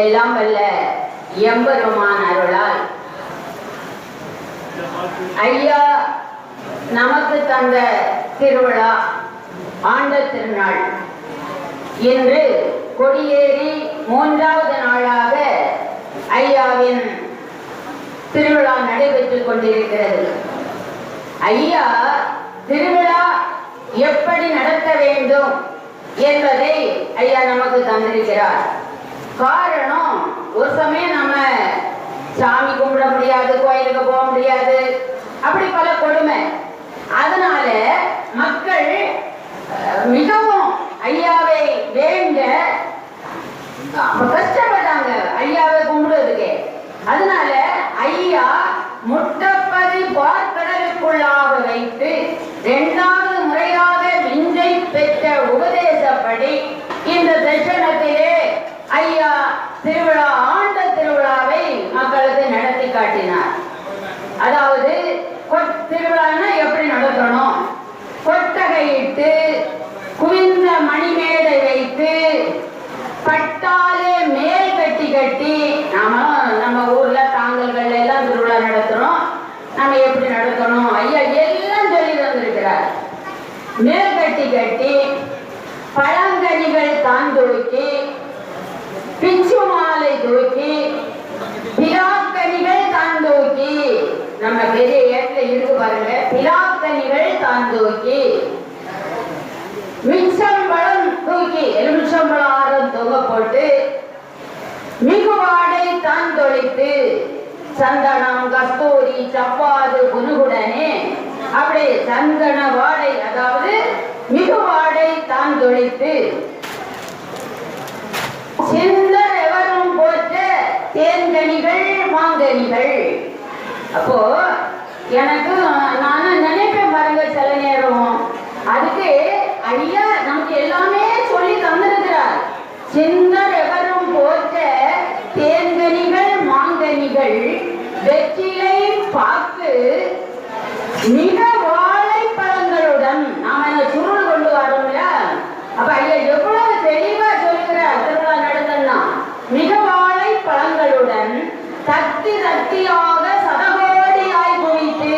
எல்லாம் வல்ல எம்பெருமான் அருளால். ஐயா நமக்கு தந்த திருவிழா ஆண்ட திருநாள். இன்று கொடியேறி மூன்றாவது நாளாக ஐயாவின் திருவிழா நடைபெற்றுக் கொண்டிருக்கிறது. ஐயா திருவிழா எப்படி நடத்த வேண்டும் என்பதை ஐயா நமக்கு தந்திருக்கிறார். காரணம் ஒரு சமயம் நம்ம சாமி கும்பிட முடியாது கோயிலுக்கு போக முடியாது. அப்படி பல கொடுமை. அதனால மக்கள் மிகவும் ஐயாவை வேண்ட அப்ப கஷ்டப்பட்டாங்க ஐயாவை கும்பிடுறதுக்கு அதனால ஐயா முட்டப்பதி பார்க்கடலுக்குள்ளாக வைத்து இரண்டாவது முறையாக விஞ்சை பெற்ற உபதேசப்படி இந்த தரிசனத்திலே ஐயா திருவிழா ஆண்ட திருவிழாவை மக்களுக்கு நடத்தி காட்டினார் அதாவது திருவிழான்னா எப்படி நடத்தணும்? கொட்டகையிட்டு குவிந்த மணிமேடை வைத்து பட்டாலே மேல் கட்டி கட்டி நாம நம்ம ஊர்ல தாங்கல்கள் எல்லாம் திருவிழா நடத்துறோம். நம்ம எப்படி நடத்தணும்? ஐயா எல்லாம் சொல்லி தந்திருக்கிறார். மேல் கட்டி கட்டி பழங்கனிகள் தான் தூக்கி பிச்சு மாலை தூக்கி பிலாக்கனிகள் தான் தூக்கி நம்ம பெரிய இடத்துல இருக்கு பாருங்க. பிலாத்தனிகள் தான் தூக்கி. மிச்சம்பழம் தூக்கி. எலுமிச்சம்பழம் ஆரம் தொங்க போட்டு மிகுவாடை தான் தொழித்து சந்தனம் கஸ்தூரி சப்பாது குனுகுடனே அப்படி சந்தன வாடை அதாவது மிகுவாடை தான் தொழித்து சிந்தர் எவரும் போற்ற தேன்கனிகள் மாங்கனிகள். அப்போ எனக்கு நானும் நினைப்பேன் பாருங்க சில நேரம். அதுக்கு ஐயா நமக்கு எல்லாமே சொல்லி தந்திருக்கிறார். சிந்தர் எவரும் போற்ற தேன்கனிகள் மாங்கனிகள் வெற்றிலை பாக்கு மிக வாழைப்பழங்களுடன் நாம என்ன சுருள் கொண்டு வரோம்ல அப்ப ஐயா எவ்வளவு தெளிவா சொல்லுகிறார் திருவிழா நடத்தனா மிக வாழைப்பழங்களுடன் தத்தி தத்தியாக சதகோடியாய் குவித்து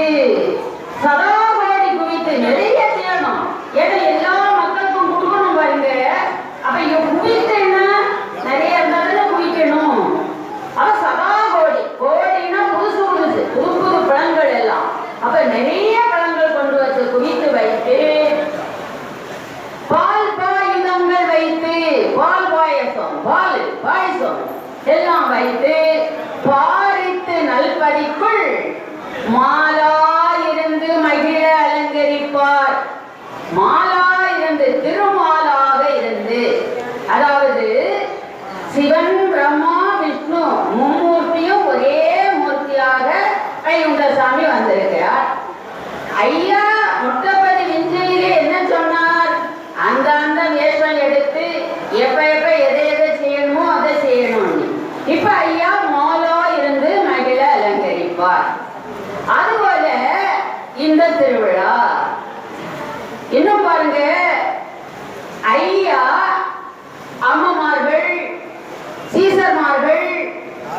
சதாகோடி குவித்து நிறைய செய்யணும் ஏன்னா எல்லா மக்களுக்கும் கொடுக்கணும் பாருங்க அப்ப இங்க குவித்துன்னா நிறைய இருந்தாலும் குவிக்கணும் அப்ப சதா கோடி கோடினா புதுசு புதுசு புது புது பழங்கள் எல்லாம் அப்ப நிறைய பழங்கள் கொண்டு வந்து குவித்து வைத்து பால் பாயுதங்கள் வைத்து பால் பாயசம் பால் பாயசம் எல்லாம் வைத்து பாரித்து நல்பதிக்குள் மாலாயிருந்து மகிழ மாலா இறந்து திருமாலாக இருந்து அதாவது சிவன் பிரம்மா விஷ்ணு மும்மூர்த்தியும் ஒரே மூர்த்தியாக கையுண்ட சாமி வந்திருக்கிறார். ஐ முட்டப்பதி விஞ்சையிலே என்ன சொன்னார் அந்த அந்த வேஷம் எடுத்து எப்ப எப்ப எதை எதை செய்யணுமோ அதை செய்யணும்னு இப்ப ஐயா மாலா இருந்து மகிழ அலங்கரிப்பார் அதுபோல இந்த திருவிழா இன்னும் பாருங்க ஐயா அம்மமார்கள் சீசர்மார்கள்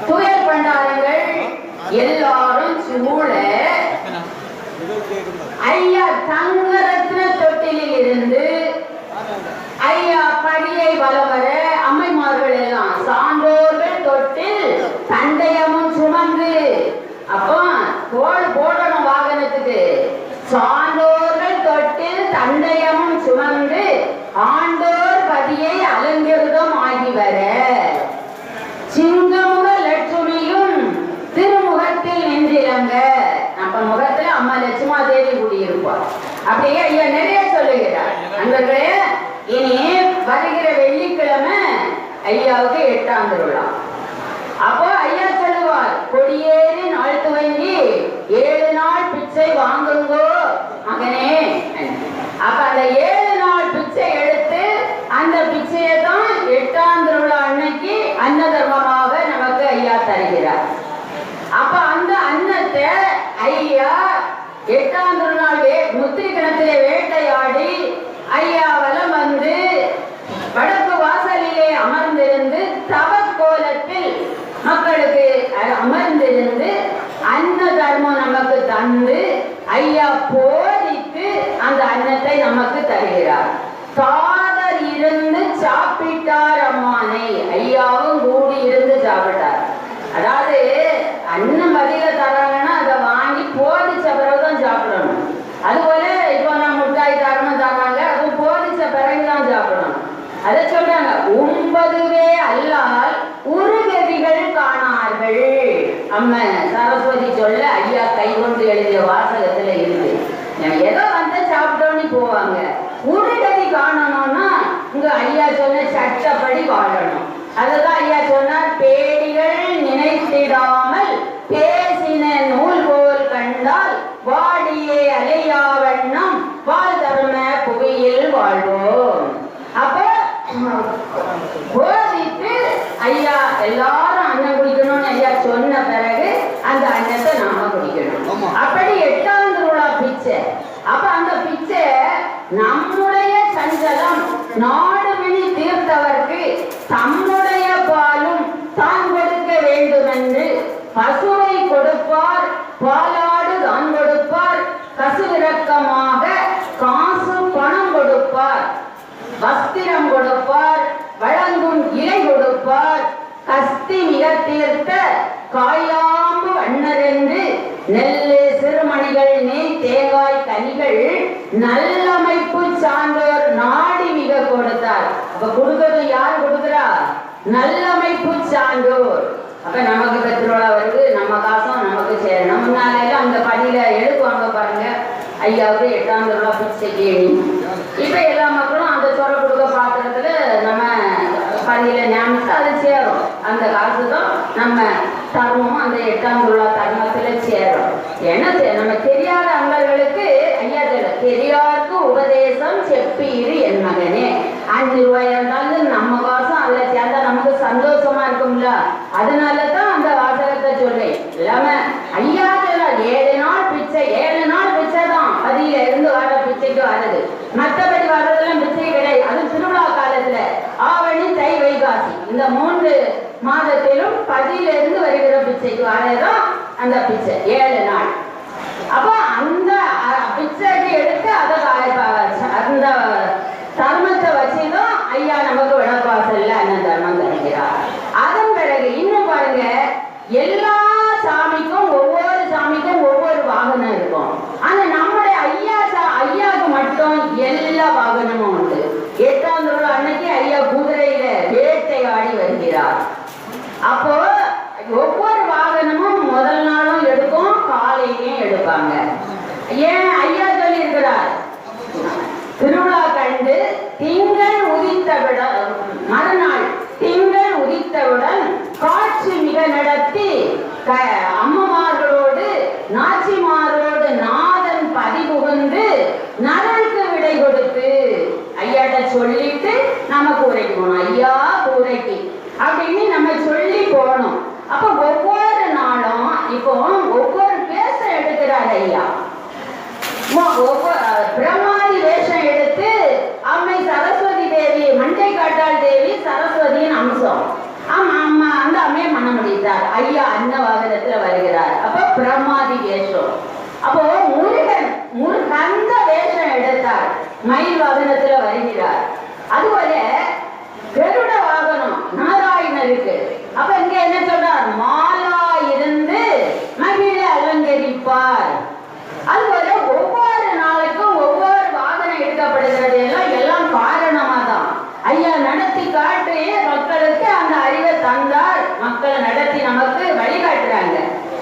துயர் பண்டாரங்கள் எல்லாரும் சூழ ஐயா தங்கரத்ன தொட்டிலில் இருந்து ஐயா படியை வலம் வர அம்மைமார்கள் எல்லாம் சான்றோர்கள் தொட்டில் தண்டயமும் சுமந்து அப்போ தோல் போடணும் வாகனத்துக்கு. சான்றோர்கள் தொட்டில் தண்டயமும் சுமந்து ஆண்டோர் அம்மா லட்சுமா தேவி கூடியிருப்பார் அப்படியே ஐயா நிறைய சொல்லுகிறார். அன்பர்களே இனி வருகிற வெள்ளிக்கிழமை ஐயாவுக்கு எட்டாம் திருவிழா. அப்போ ஐயா சொல்லுவார் கொடியேறி நாள் துவங்கி ஏழு நாள் பிச்சை வாங்குங்கோ மகனே. அப்ப அந்த முத்திரி கிணத்தை வேட்டையாடி ஐயா வலம் வந்து வடக்கு வாசலிலே அமர்ந்திருந்து தவ கோலத்தில் மக்களுக்கு அமர்ந்திருந்து அன்ன தர்மம் நமக்கு தந்து ஐயா போதித்து அந்த அன்னத்தை நமக்கு தருகிறார். நம்ம சரஸ்வதி சொல்ல ஐயா கை கொண்டு எழுதிய வாசகத்துல இருக்கு. ஏதோ வந்து சாப்பிட்டோன்னு போவாங்க. உருகதி காணணும்னா உங்க ஐயா சொன்ன சட்டப்படி வாழணும். அதுதான் ஐயா சொன்னார் பேடிகள் நினைத்திடாமல் பேசின நூல் போல் கண்டால் வாடியே அலையா வண்ணம் வாழ் தரும புவியில் வாழ்வோம். அப்ப போதித்து ஐயா எல்லா அன்னம் குடிக்கணும்னு ஐயா சொன்ன பிறகு அந்த அன்னத்தை நாம குடிக்கணும் ஆமா. அப்படி எட்டாம் திருவிழா பிச்சை அப்ப அந்த பிச்சை நம்முடைய சஞ்சலம் நாடு விழி தீர்த்தவர்க்கு தம்முடைய பாலும் தான் கொடுக்க வேண்டும் என்று பசுவை கொடுப்பார் பாலாடு தான் கொடுப்பார் கசுவிறக்கமாக காசு பணம் கொடுப்பார் வஸ்திரம் கொடுப்பார் வழங்கும் இலை கொடுப்பார் கஸ்தி மிக தீர்த்த காயாம்பு வண்ணரென்று நெல்லு சிறுமணிகள் நெய் தேங்காய் கனிகள் நல்ல சான்றோர் நாடி மிக கொடுத்தார் அப்ப கொடுக்கிறது யார் கொடுக்குறா? நல்லமைப்பு சான்றோர். அப்ப நமக்கு பெட்ரோலா வருது நம்ம காசும் நமக்கு சேரணும். முன்னாலே அந்த படியில எடுக்குவாங்க பாருங்க. ஐயாவது எட்டாம் திருவிழா பிச்சைக்கு இப்ப எல்லா மக்களும் அந்த சொர கொடுக்க பாத்திரத்துல நம்ம பணியில ஞாபகத்து அது சேரும். அந்த காசு தான் நம்ம தருவோம். அந்த எட்டாம் திருவிழா தர்மத்துல சேரும் ஏன்னா தெ- நம்ம தெரியாத அங்கர்களுக்கு ஐயா சொல்ல தெரியாருக்கு உபதேசம் செப்பீரு என் மகனே அஞ்சு ரூபாய் இருந்தாலும் நம்ம காசும் அதுல சேர்ந்தா நமக்கு சந்தோஷமா இருக்கும்ல அதனால தான் அந்த வாசகத்தை சொல்றேன். இல்லாம ஐயா ஏழு நாள் பிச்சை ஏழு நாள் பிச்சை தான் பதியில இருந்து வர பிச்சைக்கு வர்றது மற்றபடி வர்றதெல்லாம் பிச்சை கிடையாது. அது திருவிழா காலத்துல. ஆவணி தை வைகாசி. இந்த மூன்று மாதத்திலும் பதியில இருந்து வருகிற பிச்சைக்கு வரதான் அந்த பிச்சை. ஏழு நாள் அப்ப அந்த அஹ், பிச்சைக்கு எடுத்து அதை வ- வ- அந்த தர்மத்தை வச்சுதான் ஐயா நமக்கு விளப்பாசல்ல அண்ணன் தர்மம் தருகிறார் அதன் பிறகு இன்னும் பாருங்க எல்லா சாமிக்கும் ஒவ்வொரு சாமிக்கும் ஒவ்வொரு வாகனம் இருக்கும் ஆனா நம்முடைய ஐயா சா- ஐயாவுக்கு மட்டும் எல்லா வாகனமும் உண்டு எட்டாம் திருவிழா அன்னைக்கு ஐயா குதிரையில வேட்டையாடி வருகிறார் அப்போ ஒவ்வொரு வாகனமும் முதல் நாளும் எடுக்கும் காலையிலையும் எடுப்பாங்க ஏன் ஐயா சொல்லி இருக்கிறார் திருவிழா கண்டு திங்கள் உதித்தவுடன் மறுநாள் திங்கள் உதித்தவுடன் காட்சி மிக நடத்தி அம்மமார்களோடு நாச்சிமாரோடு நாதன் பதிபுகுந்து நரலுக்கு விடை கொடுத்து ஐயாட்ட சொல்லிட்டு நம்ம கூரைக்கு போனோம் ஐயா கூரைக்கு. அப்படின்னு நம்ம சொல்லி போகணும். அப்ப ஒவ்வொரு நாளும் இப்போ ஒவ்வொரு பேச எடுக்கிறார் ஐயா. மொ- பிரம்மாதி வேஷம் எடுத்து அம்மை சரஸ்வதி தேவி மண்டை காட்டாள் தேவி சரஸ்வதியின் அம்சம். பண்ண முடித்தார் ஐயா அன்ன வாகனத்துல வருகிறார். அப்ப பிரமாதி வேஷம். அப்போ முருகன் முருகந்த வேஷம் எடுத்தார். மயில் வாகனத்துல வருகிறார். அதுபோல கருட வாகனம் நாராயணருக்கு அப்ப இங்க என்ன சொல்றார் மாலா இருந்து மகிழ அலங்கரிப்பார் அதுபோல ஒவ்வொரு நாளைக்கும் ஒவ்வொரு வாகனம் எடுக்கப்படுகிறது எல்லாம் எல்லாம் காரணமா தான் ஐயா நடத்தி காட்டி மக்களுக்கு அந்த அறிவை தந்தார் மக்களை நடத்தி நமக்கு வழிகாட்டுறாங்க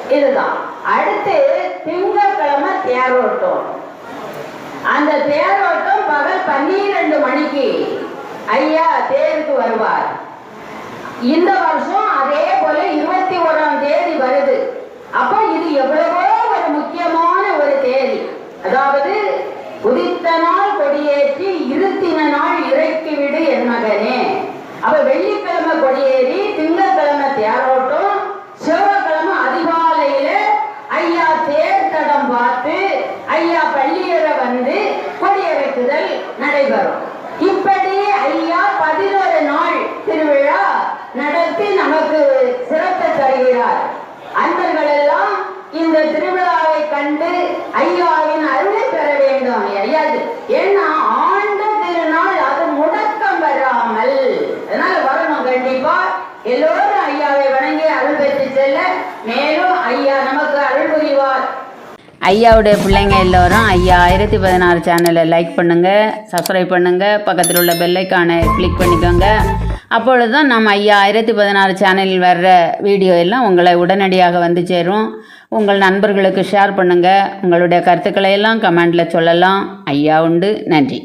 இதுதான் அடுத்து திங்கக்கிழமை தேரோட்டம். அந்த தேரோட்டம் பகல் பன்னிரண்டு மணிக்கு ஐயா தேருக்கு வருவார். இந்த வருஷம் அதே போல இருபத்தி ஓராம் தேதி வருது. அப்ப இது எவ்வளவோ ஒரு முக்கியமான ஒரு தேதி. அதாவது நமக்கு சிறப்பு தருகிறார். அன்பர்கள் எல்லாம் இந்த திருவிழாவை கண்டு ஐயாவின் அருளை பெற வேண்டும். ஐயா ஏன்னா ஆண்ட திருநாள் அது முடக்கம் வராமல். அதனால வரணும் கண்டிப்பா. எல்லோரும் ஐயாவை வணங்கி அருள் பெற்று செல்ல. மேலும் ஐயா நமக்கு அருள் புரிவார். ஐயாவுடைய பிள்ளைங்க எல்லோரும் ஐயா ஆயிரத்தி பதினாறு சேனலை லைக் பண்ணுங்கள் சப்ஸ்கிரைப் பண்ணுங்கள் பக்கத்தில் உள்ள பெல்லைக்கான கிளிக் பண்ணிக்கோங்க. அப்பொழுது தான் நம்ம ஐயா ஆயிரத்தி பதினாறு சேனலில் வர்ற வீடியோ எல்லாம் உங்களை உடனடியாக வந்து சேரும். உங்கள் நண்பர்களுக்கு ஷேர் பண்ணுங்கள் உங்களுடைய கருத்துக்களை எல்லாம் கமெண்டில் சொல்லலாம். ஐயா உண்டு. நன்றி.